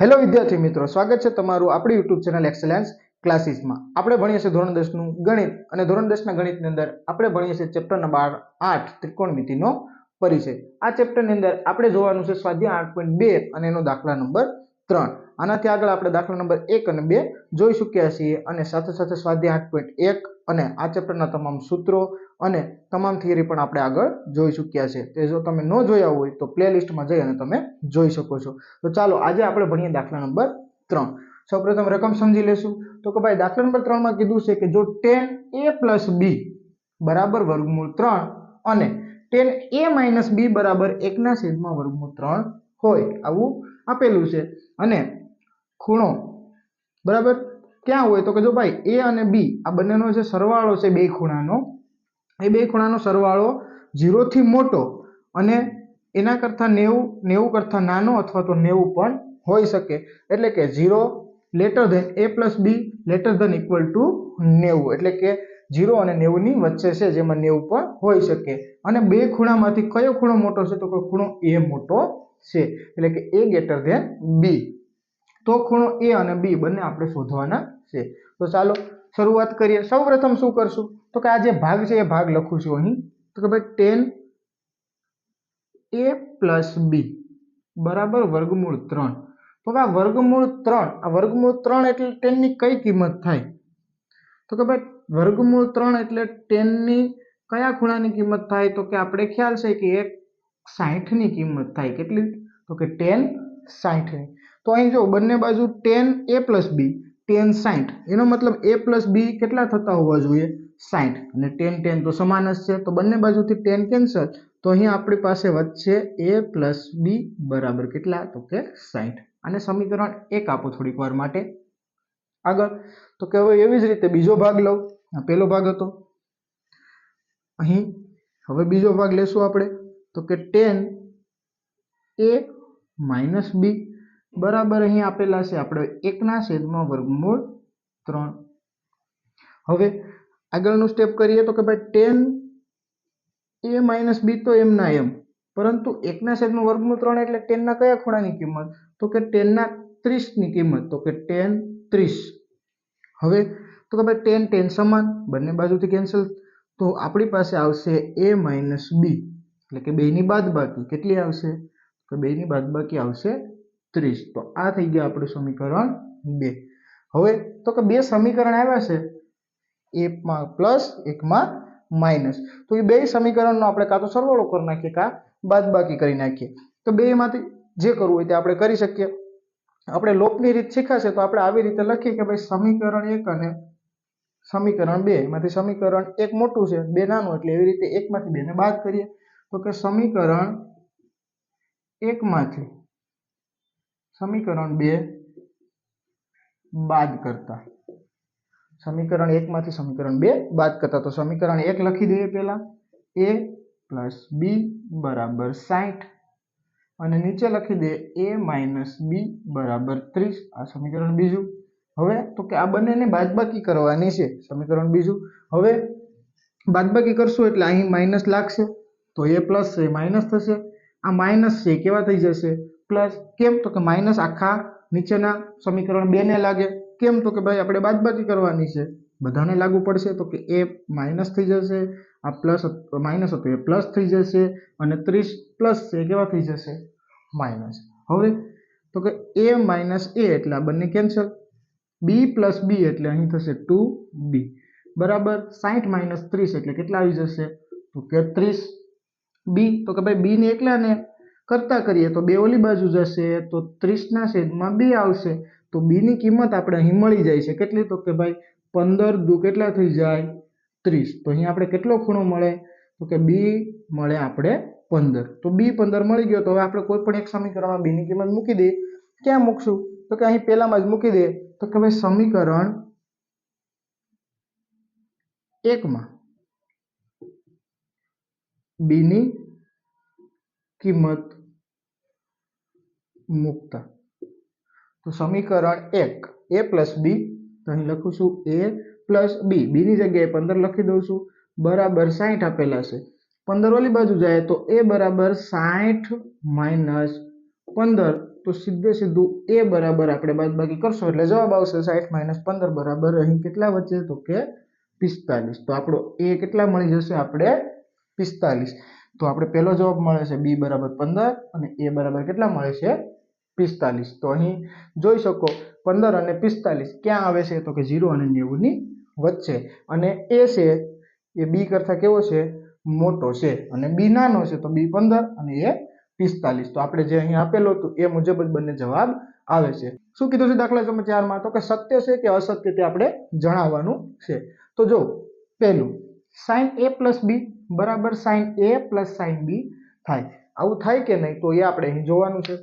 Hello વિદ્યાર્થી મિત્રો, સ્વાગત છે તમારું આપણી યુટ્યુબ ચેનલ એક્સેલેન્સ ક્લાસીસમાં આપણે ભણીએ છીએ ધોરણ દસનું ગણિત અને ધોરણ દસના ગણિતની અંદર આપણે ભણીએ છીએ ચેપ્ટર નંબર આઠ ત્રિકોણમિતિનો પરિચય. આ ચેપ્ટરની અંદર આપણે જોવાનું છે સ્વાધ્યાય આઠ પોઈન્ટ બે અને એનો દાખલા નંબર ત્રણ. આનાથી આગળ આપણે દાખલા નંબર એક અને બે જોઈ ચૂક્યા છીએ અને સાથે સાથે સ્વાધ્યાય આઠ પોઈન્ટ એક અને આ ચેપ્ટરના તમામ સૂત્રો અને તમામ થિયરી પણ આપણે આગળ જોઈ ચૂક્યા છે. તે જો તમે ન જોયા હોય તો પ્લેલિસ્ટમાં જઈ અને તમે જોઈ શકો છો. તો ચાલો આજે આપણે ભણીએ દાખલા નંબર ત્રણ. સૌપ્રથમ રકમ સમજી લેશું. તો કે ભાઈ દાખલા નંબર ત્રણમાં કીધું છે કે જો ટેન એ પ્લસ બી બરાબર વર્ગમૂળ ત્રણ અને ટેન એ માઇનસ બી બરાબર એકના છેદમાં વર્ગમૂળ ત્રણ હોય. આવું આપેલું છે. અને ખૂણો, બરાબર? ક્યાં હોય? તો કે જો ભાઈ એ અને બી આ બંનેનો જે સરવાળો છે, બે ખૂણાનો, એ બે ખૂણાનો સરવાળો ઝીરોથી મોટો અને એના કરતાં નેવું નેવું કરતાં નાનો અથવા તો નેવું પણ હોઈ શકે. એટલે કે zero lesser than A plus B lesser than equal to નેવું. એટલે કે ઝીરો અને નેવુંની વચ્ચે છે, જેમાં નેવું પણ હોઈ શકે. અને બે ખૂણામાંથી કયો ખૂણો મોટો છે? તો કે ખૂણો એ મોટો છે. એટલે કે એ ગ્રેટર ધેન બી તો ખૂણો એ અને બી બંને આપણે શોધવાના છે. તો ચાલો શરૂઆત કરીએ. સૌ પ્રથમ શું કરશું? તો કે આ જે ભાગ છે એ ભાગ લખું છું અહીં. તો કે ભાઈ ટેન એ પ્લસ બી બરાબર વર્ગમૂળ ત્રણ. તો કે આ વર્ગમૂળ ત્રણ, આ વર્ગમૂળ ત્રણ એટલે ટેનની કઈ કિંમત થાય? તો કે ભાઈ વર્ગમૂળ ત્રણ એટલે ટેનની કયા ખૂણાની કિંમત થાય? તો કે આપણે ખ્યાલ છે કે એક સાહીઠની કિંમત થાય. કેટલી? તો કે ટેન સાહીઠની. તો અહીં જો બંને બાજુ tan A plus B, tan સાઠ એનો મતલબ એ પ્લસ બી કેટલા થતા હોવા જોઈએ? સાઠ અને ટેન ટેન તો સમાન જ છે. તો બંને બાજુથી ટેન કેન્સલ. તો અહીં આપણી પાસે વચ્ચે એ પ્લસ બી બરાબર કેટલા? તો કે સાઠ અને સમીકરણ એક આપો થોડીક વાર માટે. આગળ. તો કે હવે એવી જ રીતે બીજો ભાગ લઉં. આ પહેલો ભાગ હતો. અહીં. હવે બીજો ભાગ લેશું આપણે. તો કે ટેન એ માઇનસ બી બરાબર અહીં આપેલા છે. આપણે એકના છેદમાં વર્ગમૂળ ત્રણ. હવે આગળનું સ્ટેપ કરીએ તો કે ભાઈ ટેન એ માઇનસ બી તો એમના એમ. પરંતુ એકના છેદમાં વર્ગમૂળ ત્રણ એટલે ટેનના કયા ખૂણાની કિંમત? તો કે ટેનના ત્રીસની કિંમત. તો કે ટેન ત્રીસ. હવે તો કે ભાઈ ટેન ટેન સમાન બંને બાજુથી કેન્સલ તો આપણી પાસે આવશે એ માઇનસ બી. એટલે કે બેની બાદબાકી કેટલી આવશે? તો બેની બાદબાકી આવશે ત્રીસ. તો આ થઈ ગયા આપણું સમીકરણ બે. હવે તો કે બે સમીકરણ આવ્યા છે. એકમાં પ્લસ, એકમાં માઇનસ. તો એ બે સમીકરણનો આપણે કાં તો સરવાળો કરી નાખીએ કાં બાદબાકી કરી નાખીએ. તો બેમાંથી જે કરવું હોય તે આપણે કરી શકીએ. આપણે લોપની રીત શીખાશે તો આપણે આવી રીતે લખીએ કે ભાઈ સમીકરણ એક અને સમીકરણ બે. એમાંથી સમીકરણ એક મોટું છે, બે નાનું. એટલે એવી રીતે એકમાંથી બેને બાદ કરીએ. તો કે સમીકરણ એકમાંથી સમીકરણ બે બાદ કરતા. સમીકરણ એકમાંથી સમીકરણ બે બાદ કરતા. તો સમીકરણ એક લખી દઈએ પહેલાં. એ પ્લસ બી બરાબર સાઠ અને નીચે લખી દે એ માઇનસ બી બરાબર ત્રીસ. આ સમીકરણ બીજું. હવે તો કે આ બંનેને બાદબાકી કરવાની છે. સમીકરણ બીજું. હવે બાદબાકી કરશું એટલે અહીં માઇનસ લાગશે. તો એ પ્લસ છે માઇનસ થશે. આ માઇનસ છે કેવા થઈ જશે? પ્લસ કેમ તો કે માઇનસ આખા નીચેના સમીકરણ બેને લાગે. કેમ તો કે ભાઈ આપણે બાદબાકી કરવાની છે. બધાને લાગુ પડશે તો કે એ માઇનસ થઈ જશે. આ પ્લસ માઇનસ હતો એ પ્લસ થઈ જશે અને ત્રીસ પ્લસ છે કેવા થઈ જશે? માઇનસ હવે તો કે એ માઇનસ એ એટલે આ બંને કેન્સલ બી પ્લસ બી એટલે અહીં થશે ટુ બી બરાબર? સાઠ માઇનસ ત્રીસ એટલે કેટલા આવી જશે? તો કે ત્રીસ બી, તો કે ભાઈ બીને એકલાને કરતા કરીએ, તો બે ઓલી બાજુ જશે, તો ત્રીસના છેદમાં બે આવશે, તો બીની કિંમત આપણે અહીં મળી જાય છે. કેટલી? તો કે ભાઈ પંદર દુ કેટલા થઈ જાય? ત્રીસ. તો અહીં આપણે કેટલો ખૂણો મળે? તો કે બી મળે આપણે પંદર. તો બી પંદર મળી ગયો, તો હવે આપણે કોઈ પણ એક સમીકરણમાં બીની કિંમત મૂકી દઈએ. ક્યાં મૂકશું? તો કે અહીં પહેલામાં જ મૂકી દઈએ. તો કે ભાઈ સમીકરણ એકમાં. બીની કિંમત મૂકતા. તો સમીકરણ એક એ પ્લસ બી તો અહીં લખું છું એ પ્લસ બી બીની જગ્યાએ પંદર લખી દઉં છું. બરાબર સાઠ આપેલા છે. પંદર ઓલી બાજુ જાય તો એ બરાબર સાઠ માઇનસ પંદર. તો સીધે સીધું એ બરાબર આપણે બાદબાકી કરશો. એટલે જવાબ આવશે સાઠ માઇનસ પંદર બરાબર. અહીં કેટલા વચ્ચે તો કે પિસ્તાલીસ. તો આપણો એ કેટલા મળી જશે? આપણે પિસ્તાલીસ. તો આપણે પહેલો જવાબ મળે છે બી બરાબર પંદર અને એ બરાબર કેટલા મળે છે પિસ્તાલીસ. તો અહીં જોઈ શકો પંદર અને પિસ્તાલીસ ક્યાં આવે છે તો કે ઝીરો અને નેવુંની વચ્ચે. અને એ છે, એ બી કરતાં કેવો છે? મોટો છે. અને બી નાનો છે તો બી પંદર અને એ પિસ્તાલીસ. તો આપણે જે અહીં આપેલું હતું એ મુજબ જ બંને જવાબ આવે છે. શું કીધું છે દાખલા નંબર ચારમાં તો કે સત્ય છે કે અસત્ય તે આપણે જણાવવાનું છે. તો જો, પહેલું સાઇન એ પ્લસ બી બરાબર sine A plus sine B થાય. આવું થાય કે નહીં તો એ આપણે અહીં જોવાનું છે.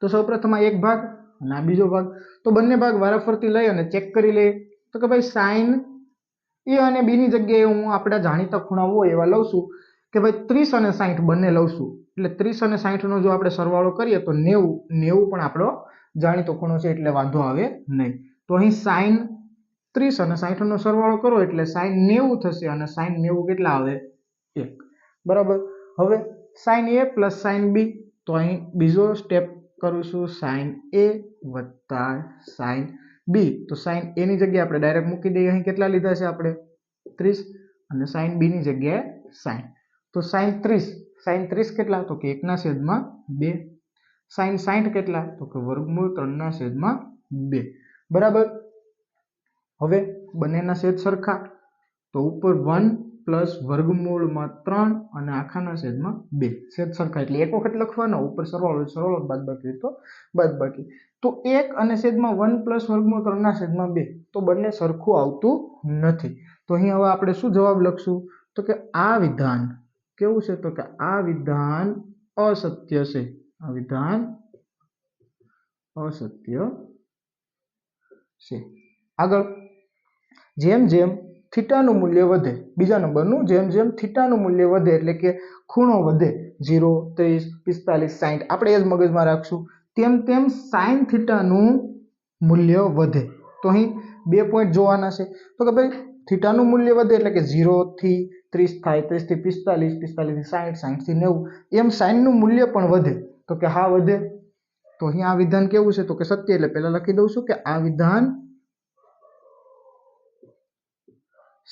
તો સૌપ્રથમ આ એક ભાગ અને આ બીજો ભાગ. તો બંને ભાગ વારાફરતી લઈ અને ચેક કરી લઈએ. તો કે ભાઈ સાઇન એ અને બીની જગ્યાએ હું આપણા જાણીતા ખૂણા હોય એવા લઉં છું કે ભાઈ ત્રીસ અને સાઠ બંને લઉં છું. એટલે ત્રીસ અને સાઠનો જો આપણે સરવાળો કરીએ તો નેવું નેવું પણ આપણો જાણીતો ખૂણો છે એટલે વાંધો આવે નહીં. તો અહીં સાઈન ત્રીસ અને સાહીઠનો સરવાળો કરો એટલે સાઈન નેવું થશે અને સાઈન નેવું કેટલા આવે? એક. બરાબર? હવે sine A plus sine B, તો અહીં બીજો સ્ટેપ કરું છું, સાઈન એ વત્તા સાઈન બી. તો સાઈન એની જગ્યાએ આપણે ડાયરેક્ટ મૂકી દઈએ. અહીં કેટલા લીધા છે આપણે? ત્રીસ. અને સાઈન બીની જગ્યાએ સાઈન. તો સાઈન ત્રીસ. સાઈન ત્રીસ કેટલા? તો કે એકના છેદમાં બે. સાઈન સાઠ કેટલા? તો કે વર્ગમૂળ ત્રણના છેદમાં બે. બરાબર? હવે બંનેના છેદ સરખા. તો ઉપર વન પ્લસ વર્ગમૂળમાં ત્રણ અને આખાના છેદમાં બે. છેદ સરખા એટલે એક વખત લખવાનો, ઉપર સરવાળો સરવાળો બાદ બાકી તો બાદ બાકી તો એક અને છેદમાં વન પ્લસ વર્ગમૂળ ત્રણના છેદમાં બે. તો બંને સરખું આવતું નથી. તો અહીં હવે આપણે શું જવાબ લખશું? તો કે આ વિધાન કેવું છે? તો કે આ વિધાન અસત્ય છે. આ વિધાન અસત્ય છે. આગળ. જેમ જેમ થીટાનું મૂલ્ય વધે, બીજા નંબરનું, જેમ જેમ થીટાનું મૂલ્ય વધે એટલે કે ખૂણો વધે જીરો ત્રીસ, પિસ્તાલીસ સાઠ આપણે એ જ મગજમાં રાખશું. તેમ તેમ સાઈન થીટાનું મૂલ્ય વધે. તો અહીં બે પોઈન્ટ જોવાના છે. તો કે ભાઈ, થીટાનું મૂલ્ય વધે એટલે કે ઝીરોથી ત્રીસ થાય ત્રીસથી પિસ્તાલીસ પિસ્તાલીસથી સાઠ સાઠથી નેવું, એમ સાઈનનું મૂલ્ય પણ વધે. તો કે હા, વધે. તો અહીં આ વિધાન કેવું છે? તો કે સત્ય, એટલે પહેલાં લખી દઉં છું કે આ વિધાન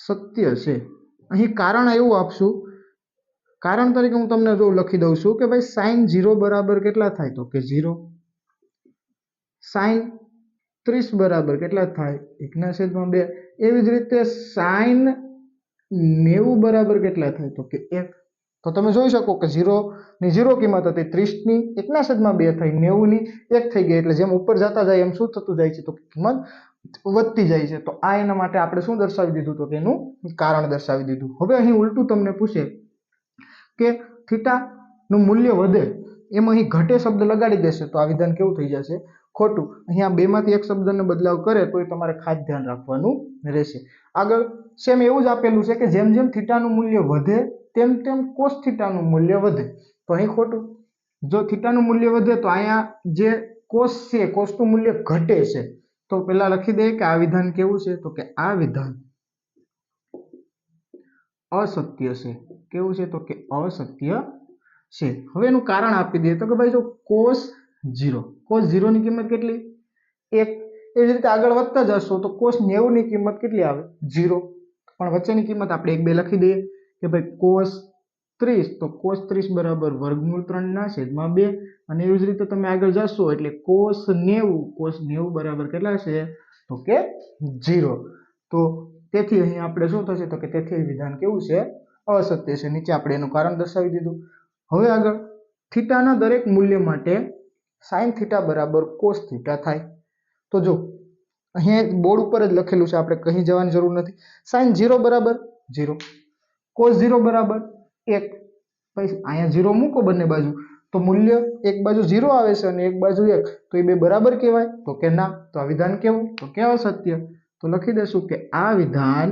સત્ય છે. અહીં કારણ એવું આપશું, કારણ તરીકે હું તમને જો લખી દઉં છું કે ભાઈ સાઈન ઝીરો બરાબર કેટલા થાય? તો કે ઝીરો સાઈન ત્રીસ બરાબર કેટલા થાય? એકના છેદમાં બે. એવી જ રીતે સાઈન નેવું બરાબર કેટલા થાય? તો કે એક. તો તમે જોઈ શકો કે ઝીરોની ઝીરો કિંમત હતી ત્રીસની, એકના છેદમાં બે થઈ નેવુંની, એક થઈ ગઈ એટલે જેમ ઉપર જતા જાય એમ શું થતું જાય છે? તો કિંમત વધતી જાય છે. તો આ એના માટે આપણે શું દર્શાવી દીધું તો એનું કારણ દર્શાવી દીધું. હવે અહીં ઉલટું તમને પૂછે કે થીટાનું મૂલ્ય વધે, એમ અહીં ઘટે શબ્દ લગાડી દેશે તો આ વિધાન કેવું થઈ જશે? ખોટું. અહીંયા બેમાંથી એક શબ્દને બદલાવ કરે તો એ તમારે ખાસ ધ્યાન રાખવાનું રહેશે. આગળ સેમ એવું જ આપેલું છે કે જેમ જેમ થીટાનું મૂલ્ય વધે, તેમ તેમ કોસ થીટાનું મૂલ્ય વધે. તો અહીં ખોટું. જો થીટાનું મૂલ્ય વધે તો અહીંયા જે કોસ છે કોસનું મૂલ્ય ઘટે છે તો પેલા લખી દઈએ કે આ વિધાન કેવું છે? તો કે આ વિધાન અસત્ય છે. કેવું છે? તો કે અસત્ય છે. હવે એનું કારણ આપી દઈએ તો કે ભાઈ જો કોસ ઝીરો કોસ ઝીરોની કિંમત કેટલી? એક. એ રીતે આગળ વધતા જશો તો કોસ નેવુંની કિંમત કેટલી આવે? ઝીરો પણ વચ્ચેની કિંમત આપણે એક બે લખી દઈએ કે ભાઈ કોસ ત્રીસ, તો કોસ ત્રીસ બરાબર વર્ગમૂળ ત્રણના છેદમાં બે. અને એવી જ રીતે તમે આગળ જશો એટલે કોસ નેવું કોસ નેવું બરાબર કેટલા છે? તો કે ઝીરો. તો તેથી અહીં આપણે શું થશે? તો કે તેથી વિધાન કેવું છે? અસત્ય છે. નીચે આપણે એનું કારણ દર્શાવી દીધું. હવે આગળ, થીટાના દરેક મૂલ્ય માટે સાઈન થીટા બરાબર કોસ થીટા થાય. તો જો, અહીંયા બોર્ડ ઉપર જ લખેલું છે, આપણે કહી જવાની જરૂર નથી. સાઈન ઝીરો બરાબર ઝીરો. કોસ ઝીરો બરાબર એક, પછી અહીંયા ઝીરો મૂકો બંને બાજુ. તો મૂલ્ય એક બાજુ ઝીરો આવે છે અને એક બાજુ એક. તો એ બે બરાબર કહેવાય? તો કે ના. તો આ વિધાન કેવું? તો કે અસત્ય તો લખી દેશું કે આ વિધાન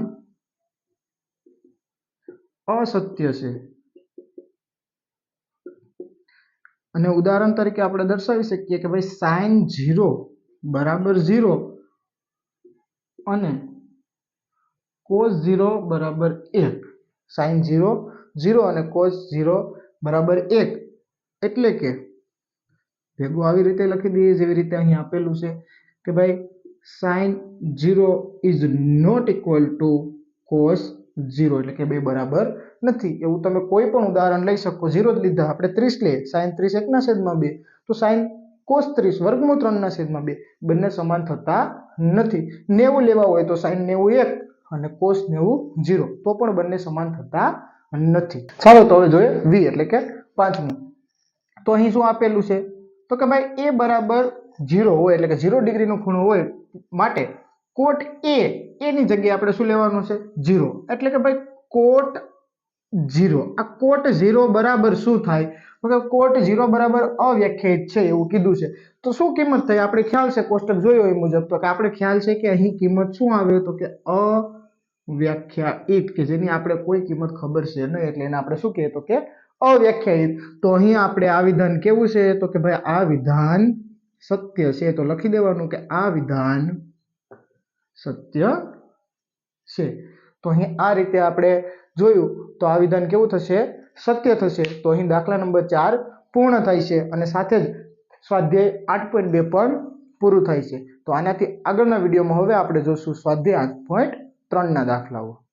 અસત્ય છે. અને ઉદાહરણ તરીકે આપણે દર્શાવી શકીએ કે ભાઈ સાઈન ઝીરો બરાબર ઝીરો અને કોસ ઝીરો બરાબર એક. સાઈન ઝીરો ઝીરો અને કોસ ઝીરો બરાબર એક. એટલે કે ભેગું આવી રીતે લખી દઈએ, જેવી રીતે અહીં આપેલું છે કે ભાઈ sine zero is not equal to cos zero, એટલે કે બે બરાબર નથી. એવું તમે કોઈ પણ ઉદાહરણ લઈ શકો. ઝીરો જ લીધા, આપણે ત્રીસ લઈએ. સાઇન ત્રીસ એકના છેદમાં બે. તો સાઇન કોસ ત્રીસ વર્ગમૂળ ત્રણના છેદમાં બે. બંને સમાન થતા નથી. નેવું લેવા હોય તો સાઇન નેવું એક અને કોસ નેવું ઝીરો. તો પણ બંને સમાન થતા નથી. ચાલો તો હવે જોઈએ વી એટલે કે પાંચમું. તો અહીં શું આપેલું છે? તો કે ભાઈ એ બરાબર ઝીરો હોય એટલે કે ઝીરો ડિગ્રીનો ખૂણો હોય માટે કોટ એ એની જગ્યાએ આપણે શું લેવાનું છે? ઝીરો એટલે કે ભાઈ કોટ ઝીરો આ કોટ ઝીરો બરાબર શું થાય? કોટ ઝીરો બરાબર અવ્યાખ્યાયિત છે એવું કીધું છે. તો શું કિંમત થઈ? આપણે ખ્યાલ છે કોષ્ટક જોયો એ મુજબ. તો કે આપણે ખ્યાલ છે કે અહીં કિંમત શું આવે? તો કે અવ્યાખ્યાયિત કે જેની આપણે કોઈ કિંમત ખબર છે નહીં, એટલે એને આપણે શું કહીએ તો કે અવ્યાખ્યાયિત તો અહીં આપણે આ વિધાન કેવું છે? તો કે ભાઈ આ વિધાન સત્ય છે. તો લખી દેવાનું કે આ વિધાન સત્ય છે. તો અહીં આ રીતે આપણે જોયું. તો આ વિધાન કેવું થશે? સત્ય થશે. તો અહીં દાખલા નંબર ચાર પૂર્ણ થાય છે અને સાથે જ સ્વાધ્યાય આઠ પોઈન્ટ બે પણ પૂરું થાય છે. તો આનાથી આગળના વિડીયોમાં હવે આપણે જોશું સ્વાધ્યાય આઠ પોઈન્ટ ત્રણના દાખલાઓ.